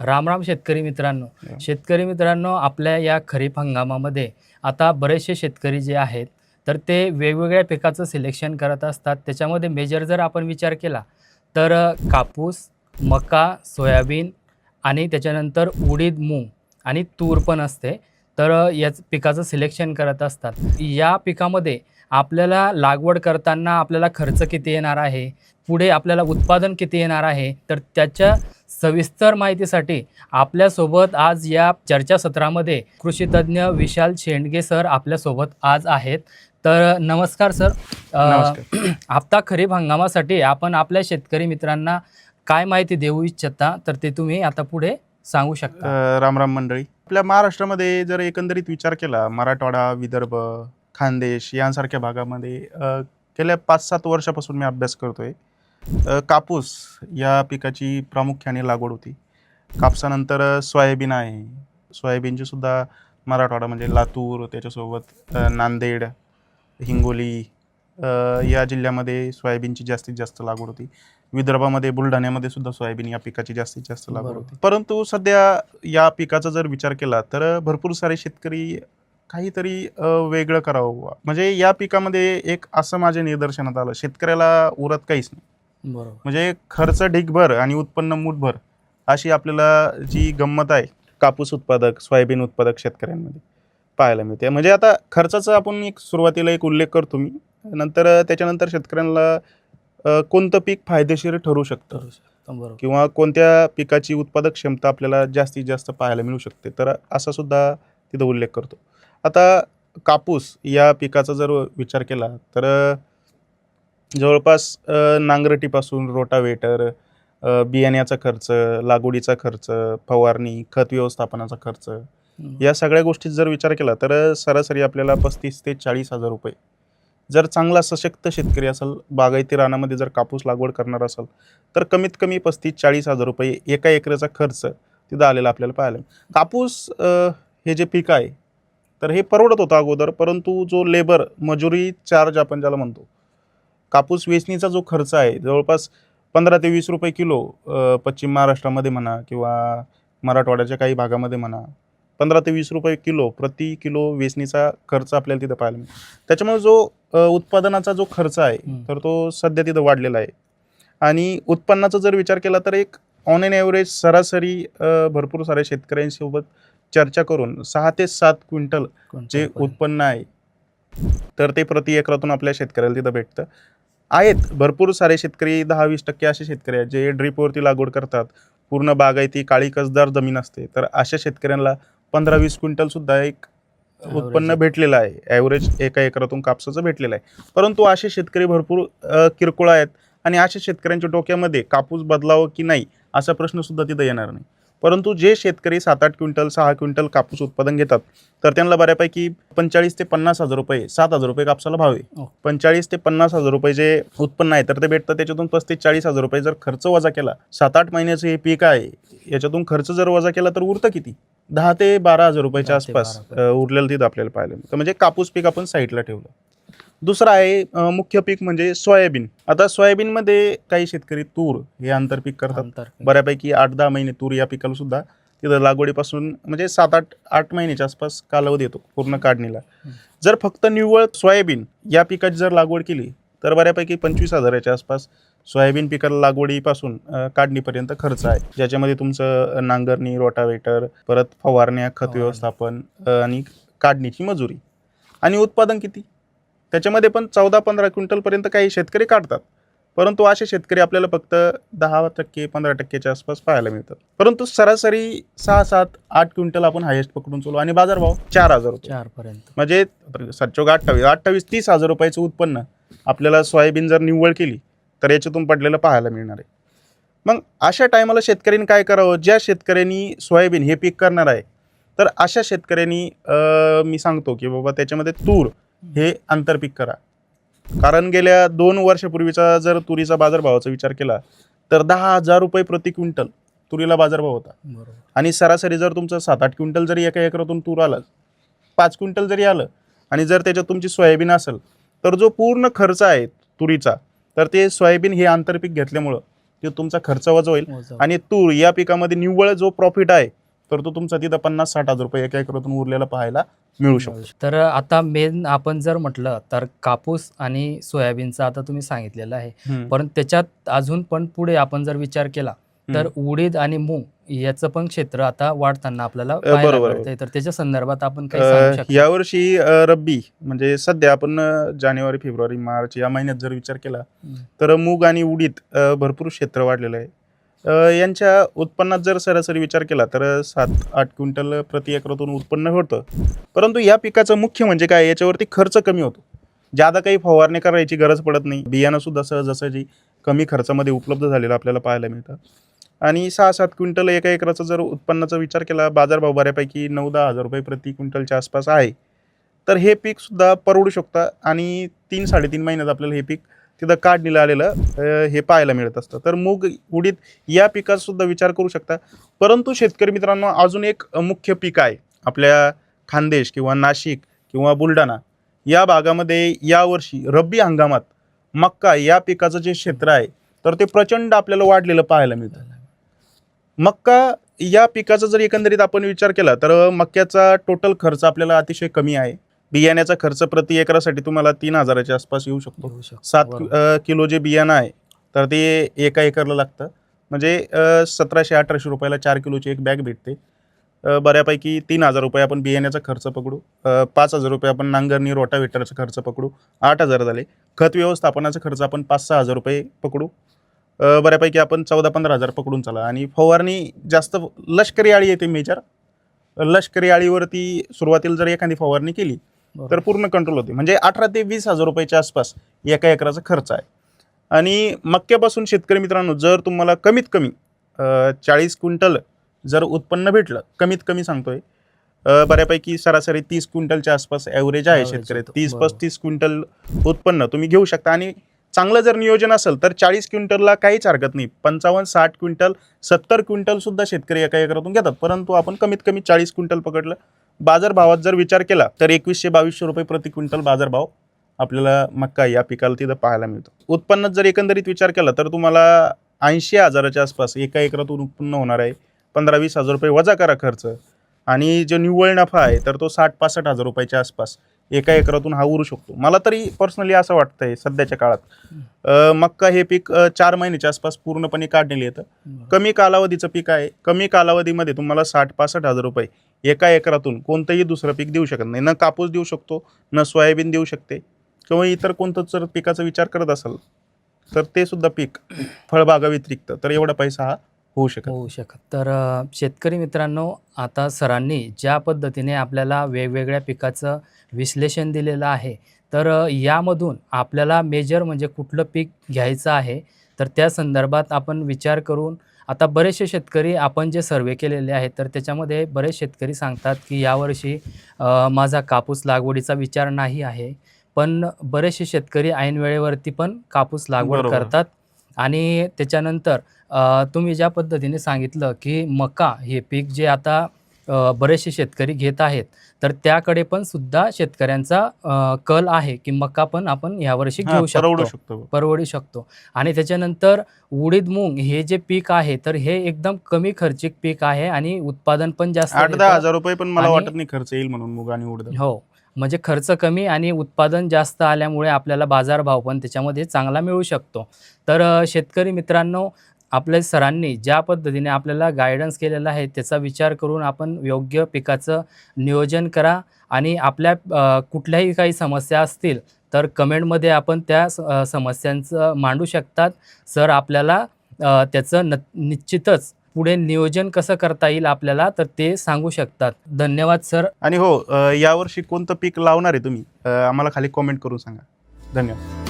राम राम शेतकरी मित्रांनो. शेतकरी मित्रांनो आपल्या या खरीप हंगामामध्ये आता बरेचसे शेतकरी जे आहेत तर ते वेगवेगळ्या पिकाचं सिलेक्शन करत असतात. त्याच्यामध्ये मेजर जर आपण विचार केला तर कापूस मका सोयाबीन आणि त्याच्यानंतर उडीद मूग आणि तूर पण असते. तर याच पिकाचं सिलेक्शन करत असतात. या पिकामध्ये आपल्याला लागवड करताना आपल्याला खर्च किती येणार आहे? पुढे आपल्याला उत्पादन किती येणार आहे? तर त्याच्या सविस्तर माहितीसाठी आपल्यासोबत आज या चर्चासत्रामध्ये कृषी तज्ज्ञ विशाल शेंडगे सर आपल्यासोबत आज आहेत. तर नमस्कार सर. आता खरीप हंगामासाठी आपण आपल्या शेतकरी मित्रांना काय माहिती देऊ इच्छिता? तर ते तुम्ही आता पुढे सांगू शकता. रामराम मंडळी. आपल्या महाराष्ट्रामध्ये जर एकंदरीत विचार केला मराठवाडा विदर्भ खानदेश यांसारख्या भागामध्ये गेल्या पाच सात वर्षापासून मी अभ्यास करतोय. अ, कापूस या पिकाची प्रामुख्याने लागवड होती. कापसानंतर सोयाबीन आहे. सोयाबीनची सुद्धा मराठवाडा म्हणजे लातूर त्याच्यासोबत नांदेड हिंगोली या जिल्ह्यामध्ये सोयाबीनची जास्तीत जास्त लागवड होती. विदर्भामध्ये बुलढाण्यामध्ये सुद्धा सोयाबीन या पिकाची जास्तीत जास्त लागवड. होती. परंतु सध्या या पिकाचा जर विचार केला तर भरपूर सारे शेतकरी काहीतरी वेगळं करावं बुवा. म्हणजे या पिकामध्ये एक असं माझ्या निदर्शनात आलं. शेतकऱ्याला उरत काहीच नाही. बरोबर. म्हणजे खर्च ढीगभर आणि उत्पन्न मूठभर अशी आपल्याला जी गंमत आहे कापूस उत्पादक सोयाबीन उत्पादक शेतकऱ्यांमध्ये पाहायला मिळते. म्हणजे आता खर्चाचा आपण एक सुरुवातीला एक उल्लेख करतो मी. नंतर त्याच्यानंतर शेतकऱ्यांना कोणतं पीक फायदेशीर ठरू शकतं? किंवा कोणत्या पिकाची उत्पादक क्षमता आपल्याला जास्तीत जास्त पाहायला मिळू शकते? तर असा सुद्धा तिथं उल्लेख करतो. आता कापूस या पिकाचा जर विचार केला तर जवळपास नांगरटीपासून रोटावेटर बियाण्याचा खर्च लागवडीचा खर्च फवारणी खत व्यवस्थापनाचा खर्च या सगळ्या गोष्टीत जर विचार केला तर सरासरी आपल्याला पस्तीस ते चाळीस हजार रुपये जर चांगला सशक्त शेतकरी असेल बागायती रानामध्ये जर कापूस लागवड करणार असेल तर कमीत कमी पस्तीस चाळीस हजार रुपये एका एकराचा खर्च तिथं आलेला आपल्याला पाहायला. कापूस हे जे पीक आहे तर हे परवडत होतं अगोदर परंतु जो लेबर मजुरी चार्ज आपण ज्याला म्हणतो कापूस वेचणीचा जो खर्च आहे जवळपास पंधरा ते वीस रुपये किलो पश्चिम महाराष्ट्रामध्ये म्हणा किंवा मराठवाड्याच्या काही भागामध्ये म्हणा पंधरा ते वीस रुपये किलो प्रति किलो वेचणीचा खर्च आपल्याला तिथं पाहायला मिळतो त्याच्यामुळे जो उत्पादनाचा जो खर्च आहे. तर तो सध्या तिथं वाढलेला आहे आणि उत्पन्नाचा जर विचार केला तर एक ऑन एन ॲव्हरेज सरासरी भरपूर साऱ्या शेतकऱ्यांसोबत चर्चा करून सहा ते सात क्विंटल जे उत्पन्न आहे तर ते प्रति एकरातून आपल्या शेतकऱ्याला तिथं भेटतं. आहेत भरपूर सारे शेतकरी दहा वीस टक्के असे शेतकरी आहेत जे ड्रीपवरती लागवड करतात. पूर्ण बागायती काळी कसदार जमीन असते. तर अशा शेतकऱ्यांना पंधरा वीस क्विंटल सुद्धा एक उत्पन्न. भेटलेलं आहे. ॲव्हरेज एका एकरातून कापसाचं भेटलेलं आहे. परंतु असे शेतकरी भरपूर किरकोळ आहेत आणि अशा शेतकऱ्यांच्या डोक्यामध्ये कापूस बदलावं की नाही असा प्रश्न सुद्धा तिथं येणार नाही. परंतु जे शेतकरी सात आठ क्विंटल सहा क्विंटल कापूस उत्पादन घेतात तर त्यांना बऱ्यापैकी पंचेचाळीस ते पन्नास हजार रुपये सात हजार रुपये कापसाला भाव आहे. हो. पंचेचाळीस ते पन्नास हजार रुपये जे उत्पन्न आहे तर ते भेटतं. त्याच्यातून पस्तीस चाळीस हजार रुपये जर खर्च वजा केला सात आठ महिन्याचं हे पीक आहे याच्यातून खर्च जर वजा केला तर उरतं किती? दहा ते बारा हजार रुपयाच्या आसपास उरलेलं तिथं आपल्याला पाहायला मिळतं. म्हणजे कापूस पीक आपण साईडला ठेवलं. दुसरं आहे मुख्य पीक म्हणजे सोयाबीन. आता सोयाबीनमध्ये काही शेतकरी तूर हे आंतरपीक करतात. बऱ्यापैकी आठ दहा महिने तूर या पिकाला सुद्धा तिथं लागवडीपासून म्हणजे सात आठ आठ महिन्याच्या आसपास कालावधी येतो पूर्ण काढणीला. हं. जर फक्त निव्वळ सोयाबीन या पिकाची जर लागवड केली तर बऱ्यापैकी पंचवीस हजाराच्या आसपास सोयाबीन पिकाला लागवडीपासून अ, काढणीपर्यंत खर्च आहे. ज्याच्यामध्ये तुमचं अ, नांगरणी रोटावेटर परत फवारण्या खत फवारणी. व्यवस्थापन अ, आणि काढणीची मजुरी. आणि उत्पादन किती? त्याच्यामध्ये पण चौदा पंधरा क्विंटलपर्यंत काही शेतकरी काढतात. परंतु असे शेतकरी आपल्याला फक्त दहा टक्के पंधरा टक्क्याच्या आसपास पाहायला मिळतात. परंतु सरासरी सहा सात आठ क्विंटल आपण हायेस्ट पकडून चालू आणि बाजारभाव चार हजार रुपये. चार पर्यंत. म्हणजे सच्चोग अठ्ठावीस अठ्ठावीस तीस हजार रुपयाचं उत्पन्न आपल्याला सोयाबीन जर निव्वळ केली तर याच्यातून पडलेलं पाहायला मिळणार आहे. मग अशा टायमाला शेतकऱ्यांनी काय करावं? ज्या शेतकऱ्यांनी सोयाबीन हे पीक करणार आहे तर अशा शेतकऱ्यांनी मी सांगतो की बाबा त्याच्यामध्ये तूर हे आंतरपीक करा. कारण गेल्या दोन वर्षापूर्वीचा जर तुरीचा बाजारभावाचा विचार केला तर दहा हजार रुपये प्रति क्विंटल तुरीला बाजारभाव होता. आणि सरासरी जर तुमचं सात आठ क्विंटल जरी एका एकरातून तूर आलं पाच क्विंटल जरी आलं आणि जर त्याच्यात तुमची सोयाबीन असेल तर जो पूर्ण खर्च आहे तुरीचा तर ते सोयाबीन हे आंतरपीक घेतल्यामुळं ते तुमचा खर्च वजा होईल. आणि तूर या पिकामध्ये निव्वळ जो प्रॉफिट आहे तर तो तुमचा तिथं पन्नास साठ हजार रुपये एका एकरातून उरलेला पाहायला मिळू शकतो. तर आता मेन आपण जर म्हटलं तर कापूस आणि सोयाबीनचं आता तुम्ही सांगितलेलं आहे. परंतु त्याच्यात अजून पण पुढे आपण जर विचार केला तर उडीद आणि मूग याचं पण क्षेत्र आता वाढताना आपल्याला बरोबर, तर त्याच्या संदर्भात आपण काही शकतो? यावर्षी रब्बी म्हणजे सध्या आपण जानेवारी फेब्रुवारी मार्च या महिन्यात जर विचार केला तर मूग आणि उडीद भरपूर क्षेत्र वाढलेलं आहे. यांच्या उत्पन्नात जर सरासरी विचार केला तर सात आठ क्विंटल प्रति एकरातून उत्पन्न होतं. परंतु या पिकाचं मुख्य म्हणजे काय? याच्यावरती खर्च कमी होतो. ज्यादा काही फवारणी करायची गरज पडत नाही. बियाणंसुद्धा सहजासहजी कमी खर्चामध्ये उपलब्ध झालेलं आपल्याला पाहायला मिळतं. आणि सहा सात क्विंटल एका एकराचा जर उत्पन्नाचा विचार केला बाजारभाव बऱ्यापैकी नऊ दहा हजार रुपये प्रति क्विंटलच्या आसपास आहे. तर हे पीकसुद्धा परवडू शकतं आणि तीन साडेतीन महिन्यात आपल्याला हे पीक तिथं काढणीला आलेलं अ, हे पाहायला मिळत असतं. तर मूग उडीद या पिकाचा सुद्धा विचार करू शकता. परंतु शेतकरी मित्रांनो अजून एक मुख्य पीक आहे आपल्या खानदेश किंवा नाशिक किंवा बुलढाणा. या भागामध्ये यावर्षी रब्बी हंगामात मक्का या पिकाचं जे क्षेत्र आहे तर ते प्रचंड आपल्याला वाढलेलं पाहायला मिळतं. मक्का या पिकाचा जर एकंदरीत आपण विचार केला तर मक्याचा टोटल खर्च आपल्याला अतिशय कमी आहे. बियाण्याचा खर्च प्रति एकरासाठी तुम्हाला तीन हजाराच्या आसपास येऊ शकतो. सात. अ, किलो जे बियाणं आहे तर ते एका एकरला लागतं. म्हणजे अ, सतराशे अठराशे रुपयाला चार किलोची एक बॅग भेटते. अ, बऱ्यापैकी तीन हजार रुपये आपण बियाण्याचा खर्च पकडू. अ, पाच हजार रुपये आपण नांगरणी रोटावेटरचा खर्च पकडू. आठ हजार झाले. खत व्यवस्थापनाचा खर्च आपण पाच सहा हजार रुपये पकडू. अ, बऱ्यापैकी आपण चौदा पंधरा हजार पकडून चला. आणि फवारणी जास्त लष्करी आळी येते मेजर. लष्करी आळीवरती सुरुवातीला जर एखादी फवारणी केली. तर पूर्ण कंट्रोल होते. म्हणजे अठरा ते वीस हजार रुपयाच्या आसपास एका एकराचा खर्च आहे. आणि मक्यापासून शेतकरी मित्रांनो जर तुम्हाला कमीत कमी चाळीस क्विंटल जर उत्पन्न भेटलं कमीत कमी सांगतोय बऱ्यापैकी सरासरी तीस क्विंटलच्या आसपास ॲव्हरेज आहे शेतकरी. तीस. पस्तीस क्विंटल उत्पन्न तुम्ही घेऊ शकता. आणि चांगलं जर नियोजन असेल तर चाळीस क्विंटलला काहीच हरकत नाही. पंचावन्न साठ क्विंटल सत्तर क्विंटल सुद्धा शेतकरी एका एकरातून घेतात. परंतु आपण कमीत कमी चाळीस क्विंटल पकडलं बाजारभावात जर विचार केला तर एकवीसशे बावीसशे रुपये प्रति क्विंटल बाजारभाव आपल्याला मक्का या पिकाला तिथं पाहायला मिळतो. उत्पन्नात जर एकंदरीत विचार केला तर तुम्हाला ऐंशी हजाराच्या आसपास एका एकरातून उत्पन्न होणार आहे पंधरा वीस हजार रुपये वजा करा खर्च. आणि जो निव्वळ नफा आहे तर तो साठ पासष्ट हजार रुपयाच्या आसपास. एका एकरातून हा उरू शकतो. मला तरी पर्सनली असं वाटतंय सध्याच्या काळात. अ, मक्का हे पीक अ, चार महिन्याच्या आसपास पूर्णपणे काढलेलं येतं. कमी कालावधीचं पीक आहे. कमी कालावधीमध्ये तुम्हाला साठ पासष्ट हजार रुपये एका एकरातून कोणतंही दुसरं पीक देऊ शकत नाही. न कापूस देऊ शकतो न सोयाबीन देऊ शकते किंवा इतर कोणतं जर पिकाचा विचार करत असाल तर ते सुद्धा पीक फळबागा व्यतिरिक्त. तर एवढा पैसा हा होऊ शकत होऊ शकत. तर शेतकरी मित्रांनो आता सरांनी ज्या पद्धतीने आपल्याला वेगवेगळ्या पिकाचं विश्लेषण दिलेलं आहे तर यामधून आपल्याला मेजर म्हणजे कुठलं पीक घ्यायचं आहे तर त्या संदर्भात आपण विचार करून आता बरेचसे शेतकरी आपण जे सर्वे केलेले आहेत तर त्याच्यामध्ये बरेच शेतकरी सांगतात की यावर्षी माझा कापूस लागवडीचा विचार नाही आहे पण बरेचसे शेतकरी ऐन वेळेवरती पण कापूस लागवड. करतात. आणि त्याच्यानंतर तुम्ही ज्या पद्धतीने सांगितलं की मका हे पीक जे आता बरेचसे शेतकरी घेत आहेत तर त्याकडे पण सुद्धा शेतकऱ्यांचा कल आहे की मका पण आपण यावर्षी घेऊ शकतो. परवडू शकतो. आणि त्याच्यानंतर उडीद मूग हे जे पीक आहे तर हे एकदम कमी खर्चिक पीक आहे आणि उत्पादन पण जास्त आठ. दहा हजार रुपये पण मला वाटत नाही खर्च येईल म्हणून मुग आणि उडद. हो. म्हणजे खर्च कमी आणि उत्पादन जास्त आल्यामुळे आपल्याला बाजारभाव पण त्याच्यामध्ये चांगला मिळू शकतो. तर शेतकरी मित्रांनो आपल्या सरांनी ज्या पद्धतीने आपल्याला गायडन्स केलेला आहे त्याचा विचार करून आपण योग्य पिकाचं नियोजन करा आणि आपल्या कुठल्याही काही समस्या असतील तर कमेंटमध्ये आपण त्या समस्यांचं मांडू शकतात. सर आपल्याला त्याचं न निश्चितच पुढे नियोजन कसं करता येईल आपल्याला तर ते सांगू शकतात. धन्यवाद सर. आणि हो अ, यावर्षी कोणतं पीक लावणार आहे तुम्ही? अ, आम्हाला खाली कॉमेंट करून सांगा. धन्यवाद.